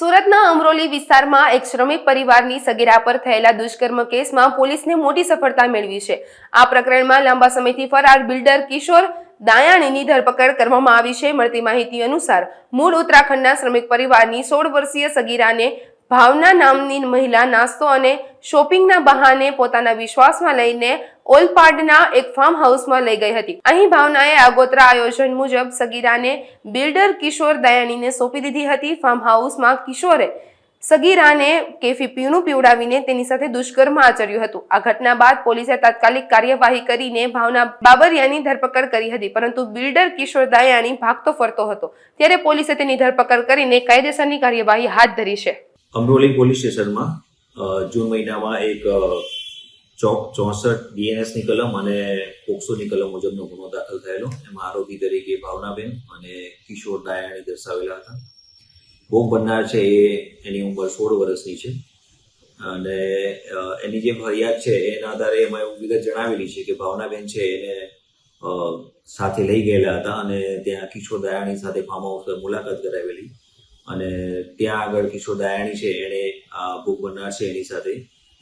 સુરતના અમરોલી વિસ્તારમાં એક શ્રમિક પરિવારની સગીરા પર થયેલા દુષ્કર્મ કેસમાં પોલીસને મોટી સફળતા મેળવી છે. આ પ્રકરણમાં લાંબા સમયથી ફરાર બિલ્ડર કિશોર દાયાણીની ધરપકડ કરવામાં આવી છે. મળતી માહિતી અનુસાર, મૂળ ઉત્તરાખંડના શ્રમિક પરિવારની સોળ વર્ષીય સગીરાને ભાવના નામની મહિલા નાસ્તો અને શોપિંગના બહાને પોતાના વિશ્વાસમાં લઈને ઓલપાડના એક ફાર્મ હાઉસમાં લઈ ગઈ હતી. અહીં ભાવનાએ આગોતરા આયોજન મુજબ સગીરાને બિલ્ડર કિશોર દયાનીને સોંપી દીધી હતી. ફાર્મ હાઉસમાં કિશોરે સગીરાને કેફી પીણું પીવડાવીને તેની સાથે દુષ્કર્મ આચર્યું હતું. આ ઘટના બાદ પોલીસે તાત્કાલિક કાર્યવાહી કરીને ભાવના બાબરિયાની ધરપકડ કરી હતી, પરંતુ બિલ્ડર કિશોર દયાની ભાગતો ફરતો હતો. ત્યારે પોલીસે તેની ધરપકડ કરીને કાયદેસરની કાર્યવાહી હાથ ધરી છે. અમરોલી પોલીસ સ્ટેશનમાં જૂન મહિનામાં એક ચોક ચોસઠ બીએનએસની કલમ અને પોક્સોની કલમ મુજબનો ગુનો દાખલ થયેલો. એમાં આરોપી તરીકે ભાવનાબેન અને કિશોર દાયાણી દર્શાવેલા હતા. ભોગ બનનાર છે એ એની ઉંમર સોળ વર્ષની છે. અને એની જે ફરિયાદ છે એના આધારે એમાં એવું વિગત જણાવેલી છે કે ભાવનાબેન છે એને સાથે લઈ ગયેલા હતા અને ત્યાં કિશોર દાયાણી સાથે ફાર્મ હાઉસ મુલાકાત કરાવેલી. અને ત્યાં આગળ કિશોર દયાણી છે, એણે ભોગ બનનાર છે એની સાથે.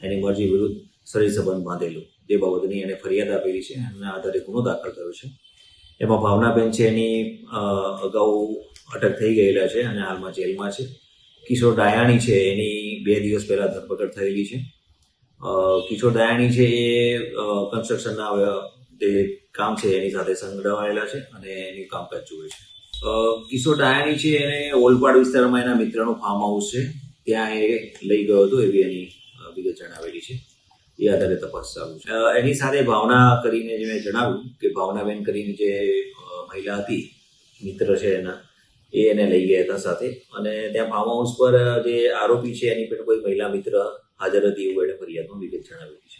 એની મરજી વિરુદ્ધ શરીર સંબંધ બાંધેલો. જે બાબતની એણે ફરિયાદ આપેલી છે, એના આધારે ગુનો દાખલ થયો છે. એમાં ભાવનાબેન છે એની અગાઉ અટક થઈ ગયેલા છે અને હાલમાં જેલમાં છે. કિશોર દયાણી છે, એની બે દિવસ પહેલાં ધરપકડ થયેલી છે. કિશોર દયાણી છે એ કન્સ્ટ્રક્શનના જે કામ છે એની સાથે સંકળાયેલા છે અને એની કામકાજ જુએ છે. કિશોર ડાયાણી છે એને ઓલપાડ વિસ્તારમાં એના મિત્રનું ફાર્મ હાઉસ છે. ત્યાં એ લઈ ગયો હતો એવી એની વિગત જણાવેલી છે. એ આધારે તપાસ ચાલુ છે. એની સાથે ભાવના કરીને જે મેં જણાવ્યું કે ભાવનાબેન કરીને જે મહિલા હતી, મિત્ર છે એના, એ એને લઈ ગયા હતા સાથે. અને ત્યાં ફાર્મ હાઉસ પર જે આરોપી છે એની પણ કોઈ મહિલા મિત્ર હાજર હતી એવું એને ફરિયાદમાં વિગત જણાવેલી છે.